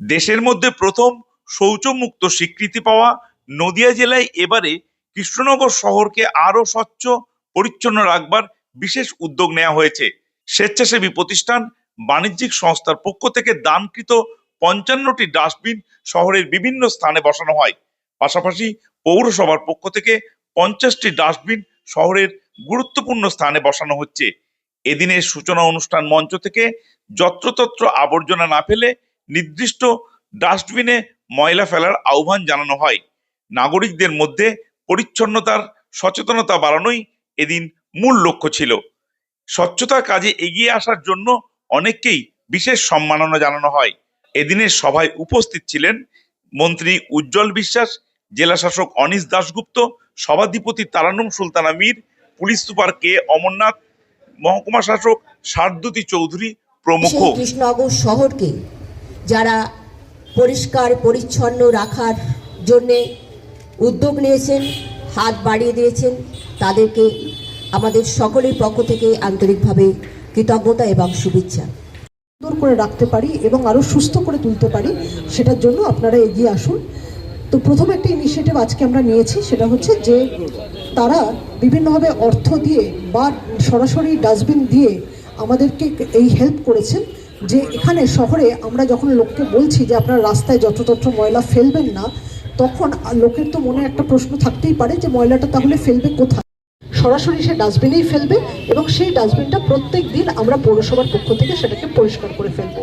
দেশের মধ্যে প্রথম শৌচমুক্ত স্বীকৃতি পাওয়া নদিয়া জেলায় এবারে কৃষ্ণনগর শহরকে আরও স্বচ্ছ, পরিচ্ছন্ন রাখবার বিশেষ উদ্যোগ নেওয়া হয়েছে। স্বেচ্ছাসেবী প্রতিষ্ঠান, বাণিজ্যিক সংস্থার পক্ষ থেকে দানকৃত পঞ্চান্নটি ডাস্টবিন শহরের বিভিন্ন স্থানে বসানো হয়। পাশাপাশি পৌরসভার পক্ষ থেকে পঞ্চাশটি ডাস্টবিন শহরের গুরুত্বপূর্ণ স্থানে বসানো হচ্ছে। এদিনের সূচনা অনুষ্ঠান মঞ্চ থেকে যত্রতত্র আবর্জনা না ফেলে নির্দিষ্ট ডাস্টবিনে ময়লা ফেলার আহ্বান জানানো হয়। নাগরিকদের মধ্যে পরিচ্ছন্নতার সচেতনতা বাড়ানোই এদিন মূল লক্ষ্য ছিল। স্বচ্ছতার কাজে এগিয়ে আসার জন্য অনেককেই বিশেষ সম্মাননা জানানো হয়। এদিনের সভায় উপস্থিত ছিলেন মন্ত্রী উজ্জ্বল বিশ্বাস জেলা শাসক অনিশ দাশগুপ্ত, সভাধিপতি Tarannum Sultana Mir, police super K Amarnath, মহকুমা শাসক সারদুতি চৌধুরী প্রমুখ। কৃষ্ণনগর শহরকে যারা পরিষ্কার, পরিচ্ছন্ন রাখার জন্যে উদ্যোগ নিয়েছেন, হাত বাড়িয়ে দিয়েছেন, তাদেরকে আমাদের সকলের পক্ষ থেকে আন্তরিকভাবে কৃতজ্ঞতা এবং শুভেচ্ছা। সুন্দর করে রাখতে পারি এবং আরও সুস্থ করে তুলতে পারি, সেটার জন্য আপনারা এগিয়ে আসুন। তো প্রথম একটা ইনিশিয়েটিভ আজকে আমরা নিয়েছি, সেটা হচ্ছে যে তারা বিভিন্নভাবে অর্থ দিয়ে বা সরাসরি ডাস্টবিন দিয়ে আমাদেরকে এই হেল্প করেছেন। যে এখানে শহরে আমরা যখন লোককে বলছি যে আপনারা রাস্তায় যত্রতত্র ময়লা ফেলবেন না, তখন লোকের তো মনে একটা প্রশ্ন থাকতেই পারে যে ময়লাটা তাহলে ফেলবে কোথায়? সরাসরি সে ডাস্টবিনেই ফেলবে এবং সেই ডাস্টবিনটা প্রত্যেক দিন আমরা পৌরসভার পক্ষ থেকে সেটাকে পরিষ্কার করে ফেলব।